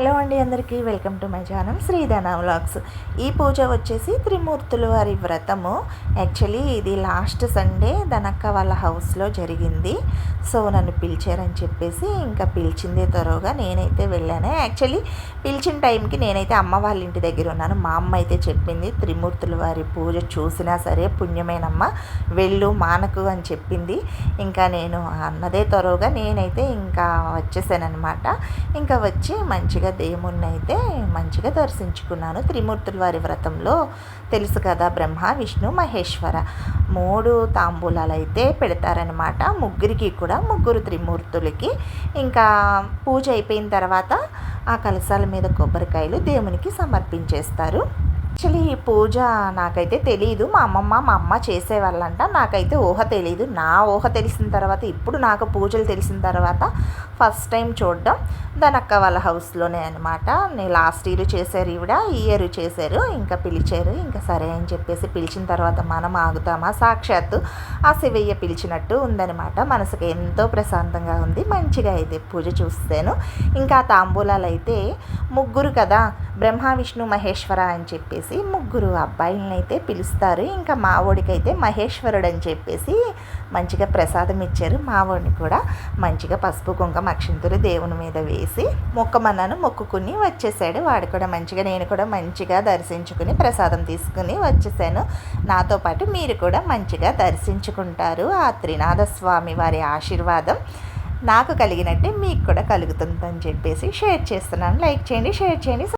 Hello అండి అందరికీ welcome to my channel Sridhana vlogs. ఈ పూజ వచ్చేసి త్రిమూర్తుల వారి వ్రతము. యాక్చువల్లీ ఇది లాస్ట్ సండే దనక్క వాళ్ళ హౌస్లో జరిగింది. సో నన్ను పిలిచారని చెప్పేసి ఇంకా పిలిచిందే త్వరగా నేనైతే వెళ్ళాను. యాక్చువల్లీ పిలిచిన టైంకి నేనైతే అమ్మ వాళ్ళ ఇంటి దగ్గర ఉన్నాను. మా అమ్మ అయితే చెప్పింది త్రిమూర్తుల వారి పూజ చూసినా సరే పుణ్యమేనమ్మ వెళ్ళు మానకు అని చెప్పింది. ఇంకా నేను అన్నదే త్వరగా నేనైతే ఇంకా వచ్చేసానమాట ఇంకా వచ్చి మంచిగా దేవుణ్ణి అయితే మంచిగా దర్శించుకున్నాను. త్రిమూర్తుల వారి వ్రతంలో తెలుసు కదా బ్రహ్మ విష్ణు మహేశ్వర మూడు తాంబూలాలు అయితే పెడతారనమాట ముగ్గురికి కూడా ముగ్గురు త్రిమూర్తులకి. ఇంకా పూజ అయిపోయిన తర్వాత ఆ కలశాల మీద కొబ్బరికాయలు దేవునికి సమర్పించేస్తారు. యాక్చువల్లీ ఈ పూజ నాకైతే తెలియదు మా అమ్మమ్మ మా అమ్మ చేసేవాళ్ళంట. నాకైతే ఊహ తెలియదు నా ఊహ తెలిసిన తర్వాత ఇప్పుడు నాకు పూజలు తెలిసిన తర్వాత ఫస్ట్ టైం చూడడం. దాని అక్క వాళ్ళ హౌస్లోనే అనమాట నేను లాస్ట్ ఇయర్ చేశారు ఈవిడ ఈ ఇయర్ చేశారు. ఇంకా పిలిచారు. ఇంకా సరే అని చెప్పేసి పిలిచిన తర్వాత మనం ఆగుతామా? సాక్షాత్తు ఆ శివయ్య పిలిచినట్టు ఉందనమాట మనసుకు ఎంతో ప్రశాంతంగా ఉంది. మంచిగా అయితే పూజ చూస్తాను. ఇంకా తాంబూలాలు అయితే ముగ్గురు కదా బ్రహ్మ విష్ణు మహేశ్వర అని చెప్పేసి ముగ్గురు అబ్బాయిలను అయితే పిలుస్తారు. ఇంకా మావోడికైతే మహేశ్వరుడు అని చెప్పేసి మంచిగా ప్రసాదం ఇచ్చారు. మావోడిని కూడా మంచిగా పసుపు కుంకుమ అక్షింతులు దేవుని మీద వేసి మొక్కమన్నాను మొక్కుకుని వచ్చేసాడు. వాడు కూడా మంచిగా నేను కూడా మంచిగా దర్శించుకుని ప్రసాదం తీసుకుని వచ్చేసాను. నాతో పాటు మీరు కూడా మంచిగా దర్శించుకుంటారు. ఆ త్రినాథ స్వామి వారి ఆశీర్వాదం నాకు కలిగినట్టే మీకు కూడా కలుగుతుందని చెప్పేసి షేర్ చేస్తున్నాను. లైక్ చేయండి షేర్ చేయండి